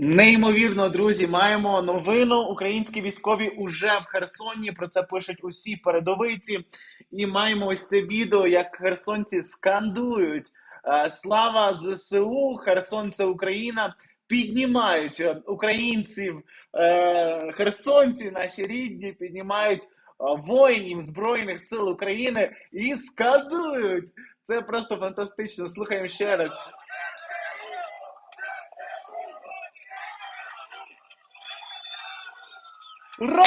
Неймовірно, друзі, маємо новину. Українські військові уже в Херсоні. Про це пишуть усі передовиці. І маємо ось це відео, як херсонці скандують е, Слава ЗСУ! Херсон це Україна. Піднімають е, українців, е, херсонці, наші рідні, піднімають воїнів Збройних сил України і скандують. Це просто фантастично. Слухаємо ще раз. Ура!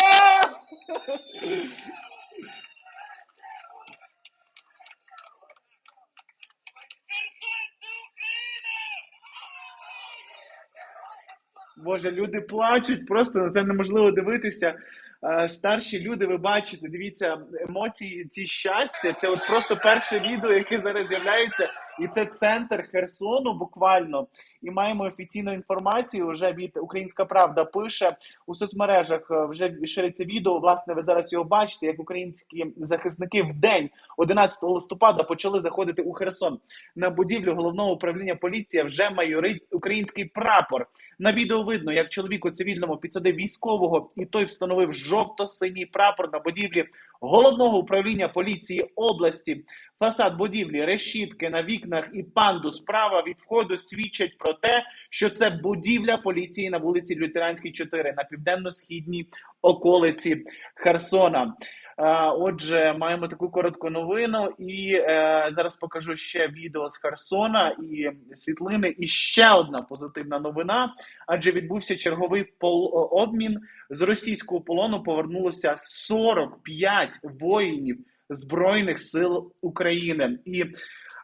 Боже, люди плачуть, просто на це неможливо дивитися. Е, Старші люди, ви бачите, дивіться, емоції, ці щастя. Це от просто перше відео, яке зараз з'являється, і це центр Херсону, буквально. І маємо офіційну інформацію. Вже від Українська Правда пише у соцмережах. е, Вже шириться відео. Власне, ви зараз його бачите, як українські захисники в день 11 листопада почали заходити у Херсон. На будівлю головного управління поліції вже майорить український прапор. На відео видно, як чоловік у цивільному підсадив військового, і той встановив жовто-синій прапор на будівлі головного управління поліції області. Фасад будівлі, решітки на вікнах і панду справа від входу свідчать про те, що це будівля поліції на вулиці Лютеранській, 4 на південно-східній околиці Херсона. Е, Отже, маємо таку коротку новину, і е, зараз покажу ще відео з Херсона і світлини. І ще одна позитивна новина. Адже відбувся черговий пол обмін з російського полону. Повернулося 45 воїнів збройних сил України і.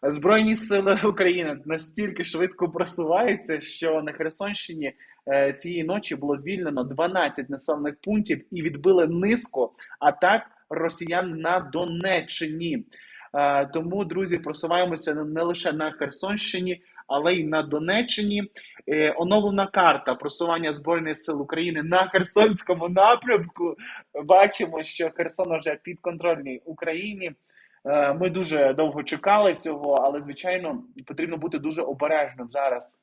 Збройні сили України настільки швидко просуваються, що на Херсонщині е, цієї ночі було звільнено 12 населених пунктів і відбили низку атак росіян на Донеччині. Е, тому, друзі, просуваємося не лише на Херсонщині, але й на Донеччині. Е, Оновлена карта просування збройних сил України на Херсонському напрямку. Бачимо, що Херсон вже підконтрольний Україні. Е, Ми дуже довго чекали цього, але звичайно потрібно бути дуже обережним зараз.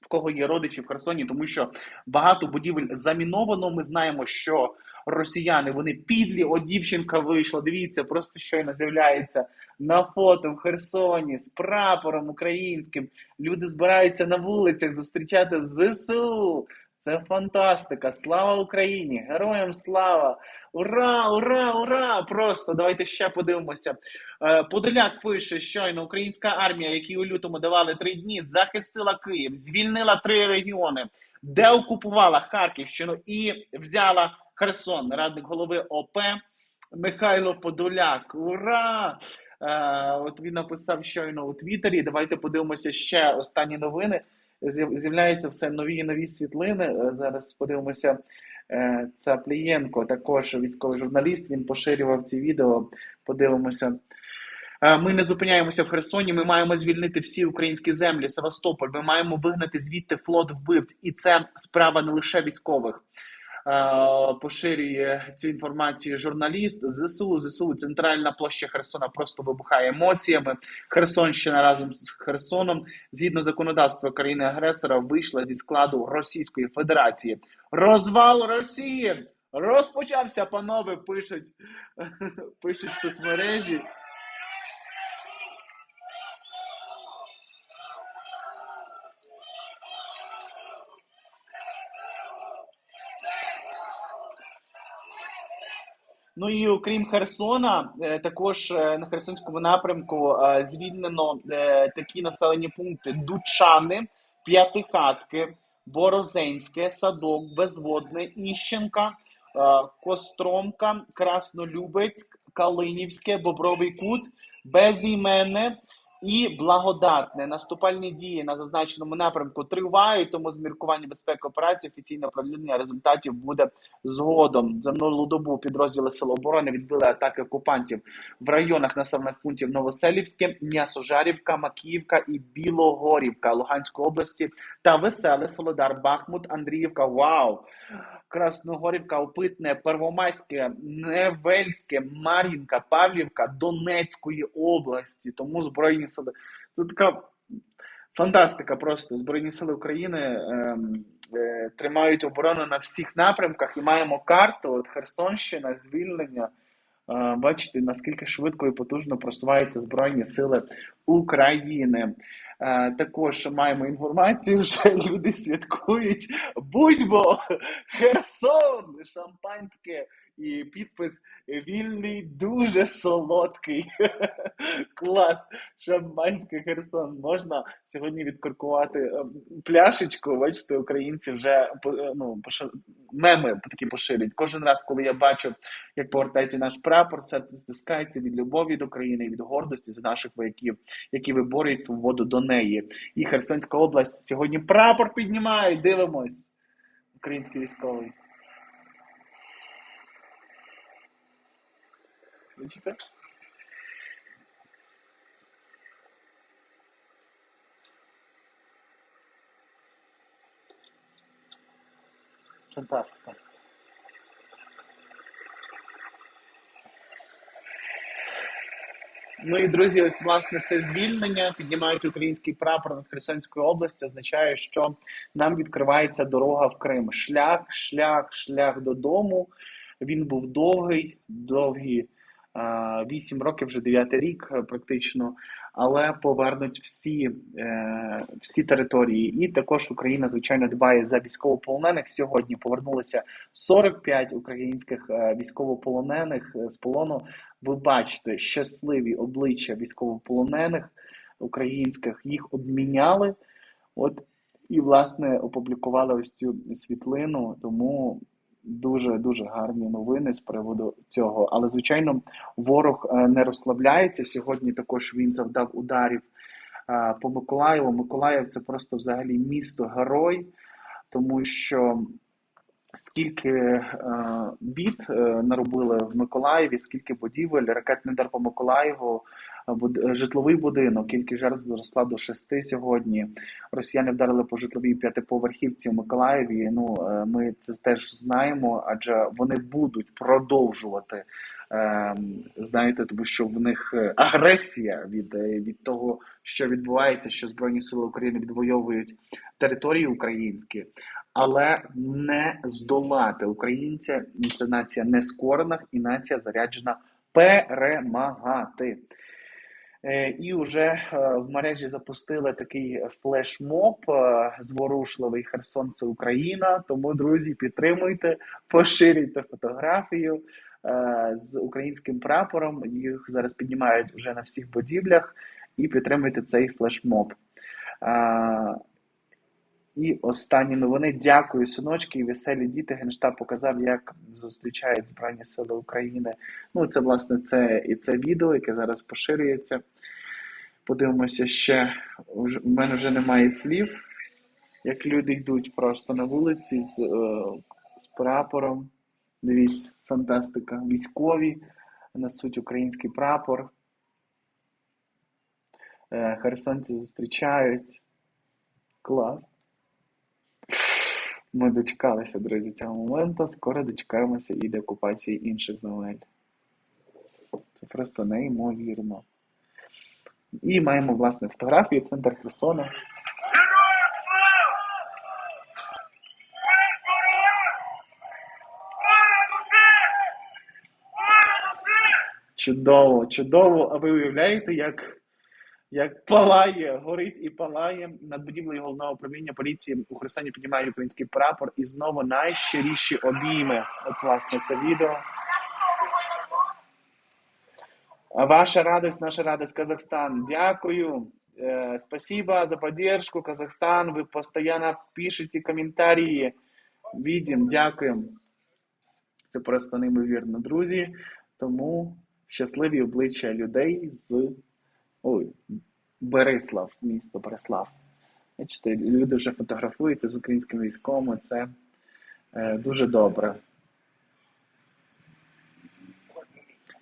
В кого є родичі в Херсоні, тому що багато будівель заміновано. Ми знаємо, що росіяни вони підлі. О, дівчинка вийшла. Дивіться, просто щойно з'являється на фото в Херсоні з прапором українським. Люди збираються на вулицях зустрічати ЗСУ. Це фантастика! Слава Україні! Героям слава! Ура, ура, ура! Просто давайте ще подивимося. Е, Подоляк пише, щойно українська армія, якій у лютому давали три дні, захистила Київ, звільнила три регіони, де окупувала Харківщину і взяла Херсон. Радник голови ОП Михайло Подоляк. Ура! Е, От він написав щойно у Твіттері. Давайте подивимося ще останні новини. З'яв- З'являються все нові і нові світлини. Е, Зараз подивимося. Е, Цаплієнко, також військовий журналіст. Він поширював ці відео. Подивимося. Е, Ми не зупиняємося в Херсоні. Ми маємо звільнити всі українські землі, Севастополь. Ми маємо вигнати звідти флот вбивць, і це справа не лише військових. Е, Поширює цю інформацію журналіст ЗСУ. ЗСУ центральна площа Херсона просто вибухає емоціями. Херсонщина разом з Херсоном, згідно законодавства країни-агресора, вийшла зі складу Російської Федерації. Розвал Росії розпочався, панове. Пишуть, пишуть соцмережі. Ну і окрім Херсона, е, також е, на Херсонському напрямку е, звільнено такі населені пункти: Дучани, П'ятихатки, Борозенське, Садок, Безводне, Іщенка, Костромка, Краснолюбецьк, Калинівське, Бобровий Кут, Безіменне і Благодатне. Наступальні дії на зазначеному напрямку тривають, тому з міркування безпеки операції офіційне оприлюднення результатів буде згодом. За минулу добу підрозділи Сил оборони відбили атаки окупантів в районах населених пунктів Новоселівське, М'ясожарівка, Макіївка і Білогорівка Луганської області та Веселе, Солодар, Бахмут, Андріївка. Вау! Красногорівка, Опитне, Первомайське, Невельське, Мар'їнка, Павлівка Донецької області. Тому збройні сили. Це така Фантастика просто. Збройні сили України ем, е, тримають оборону на всіх напрямках і маємо карту. От Херсонщина, звільнення. Е, бачите, наскільки швидко і потужно просуваються Збройні Сили України. Е, також маємо інформацію, що люди святкують будьмо Херсон, шампанське і підпис вільний, дуже солодкий. Клас! Шампанське Херсон. Можна сьогодні відкоркувати е, пляшечку. Бачите, українці вже е, ну, меми такі поширюють. Кожен раз, коли я бачу, як повертається наш прапор, серце стискається від любові до країни, від гордості за наших вояків, які виборюють свободу до неї. І Херсонська область сьогодні прапор піднімає. Дивимось. Український військовий. Бачите? Фантастика. Ну і друзі, ось власне це звільнення піднімають український прапор над Херсонською областю. Означає, що нам відкривається дорога в Крим. Шлях, шлях, шлях додому. Він був довгий, довгі вісім років, вже дев'ятий рік, е, практично. Але повернуть всі, е, всі території. І також Україна, звичайно, дбає за військовополонених. Сьогодні повернулося 45 українських е, військовополонених з полону. Ви бачите щасливі обличчя військовополонених українських, їх обміняли. От і власне опублікували ось цю світлину. Тому дуже дуже гарні новини з приводу цього. Але звичайно, ворог е, не розслабляється. Сьогодні також він завдав ударів е, по Миколаєву. Миколаїв це просто взагалі місто герой, тому що скільки е, бід наробили в Миколаєві, скільки будівель, ракетний удар по Миколаєву, житловий будинок, кількість жертв зросла до шести сьогодні. Росіяни вдарили по житловій п'ятиповерхівці в Миколаєві. Ну е, ми це теж знаємо, адже вони будуть продовжувати. е, Знаєте, тому що в них е, агресія від, е, від того, що відбувається, що Збройні Сили України відвоюють території українські, але не здолати українця. Це нація нескорених і нація заряджена перемагати. Е, І вже е, в мережі запустили такий флешмоб е, зворушливий Херсон це Україна. Тому, друзі, підтримуйте, поширюйте фотографію з українським прапором. Їх зараз піднімають вже на всіх будівлях. І підтримуйте цей флешмоб. І останні новини. Дякую, синочки і веселі діти. Генштаб показав, як зустрічають Збройні Сили України. Ну, це власне це і це відео, яке зараз поширюється. Подивимося ще. У мене вже немає слів, як люди йдуть просто на вулиці з, е, з прапором. Дивіться, фантастика. Військові несуть український прапор. Е, Херсонці зустрічають. Клас. Ми дочекалися, друзі, цього моменту. Скоро дочекаємося і до окупації інших земель. Це просто неймовірно. І маємо власне фотографії центр Херсона. Чудово, чудово. А ви уявляєте, як, як палає, горить і палає над будівлею головного управління поліції у Херсоні піднімає український прапор і знову найщиріші обійми. От, власне, це відео. Ваша радость, наша радость, Казахстан. Дякую. Э, спасибо за поддержку, Казахстан. Вы постоянно пишете коментарі. Видим, дякуємо. Це просто неймовірно, друзі. Тому щасливі обличчя людей з ой, Береслав, місто Береслав. Бачите, люди вже фотографуються з українськими військовими. Це е, дуже добре.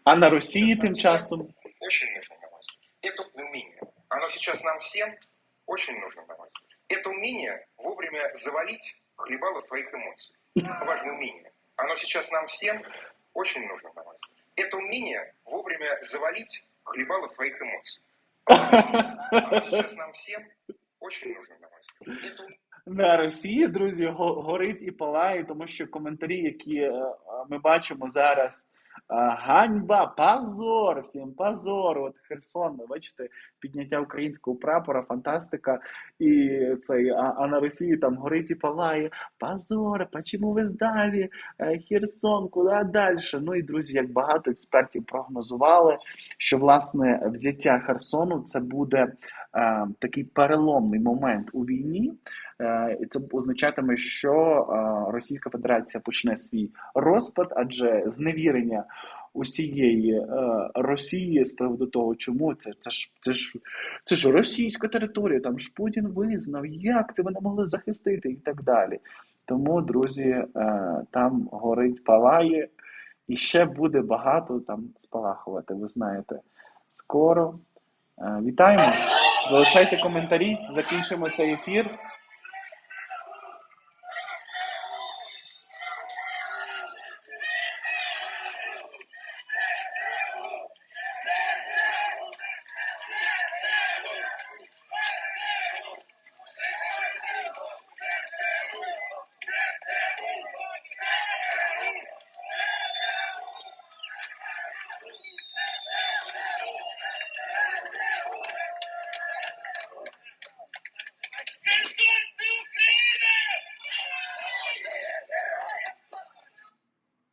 А на Росії тим часом очень нужно, на мой взгляд. Это умение. Оно сейчас нам всем очень нужно, на мой взгляд. Это умение вовремя завалить хлебало своих эмоций. Важное умение. Оно сейчас нам всем очень нужно, на мой взгляд. Это умение вовремя завалить хлебало своих эмоций. Сейчас нам всем очень нужно, на Росії, друзі, горить і палає, тому що коментарі, які е, ми бачимо зараз. Ганьба, позор, всім позор. От Херсон, бачите, підняття українського прапора, фантастика. І цей, а, а на Росії там горить і палає. Позор, почему ви здалі? Е, Херсон, куди далі? Ну і друзі, як багато експертів прогнозували, що власне взяття Херсону це буде е, такий переломний момент у війні. Е, І це означатиме, що е, Російська Федерація почне свій розпад, адже зневірення усієї е, Росії з приводу того, чому це, це ж це ж це ж російська територія, там ж Путін визнав, як це вони могли захистити і так далі. Тому, друзі, там горить, палає, і ще буде багато там спалахувати. Ви знаєте, скоро. Вітаємо! Залишайте коментарі, закінчимо цей ефір.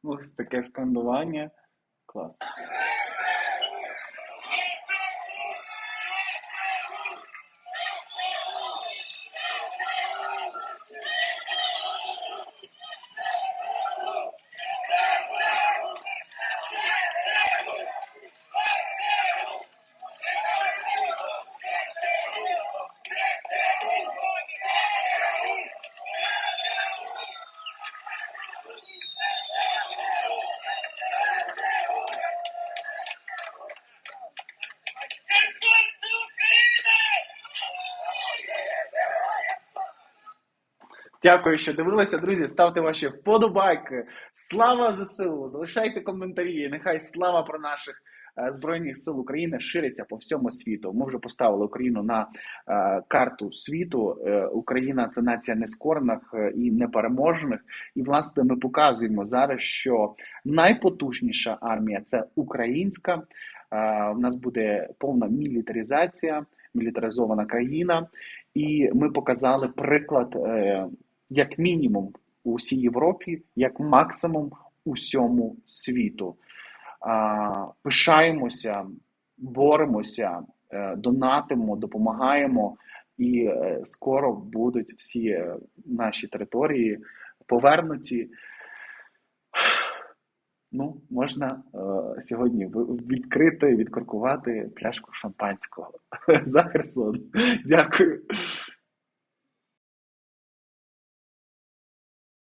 Ось таке скандування. Клас. Дякую, що дивилися, друзі. Ставте ваші вподобайки. Слава ЗСУ! Залишайте коментарі. Нехай слава про наших е, збройних сил України шириться по всьому світу. Ми вже поставили Україну на е, карту світу. Е, Україна це нація нескорених е, і непереможних. І власне ми показуємо зараз, що найпотужніша армія це українська. Е, У нас буде повна мілітаризація, мілітаризована країна. І ми показали приклад, е, як мінімум, у всій Європі, як максимум усьому світу. Пишаємося, боремося, е, донатимо, допомагаємо, і е, скоро будуть всі е, наші території повернуті. Ну, можна е, сьогодні відкрити, відкоркувати пляшку шампанського за Херсон. Дякую.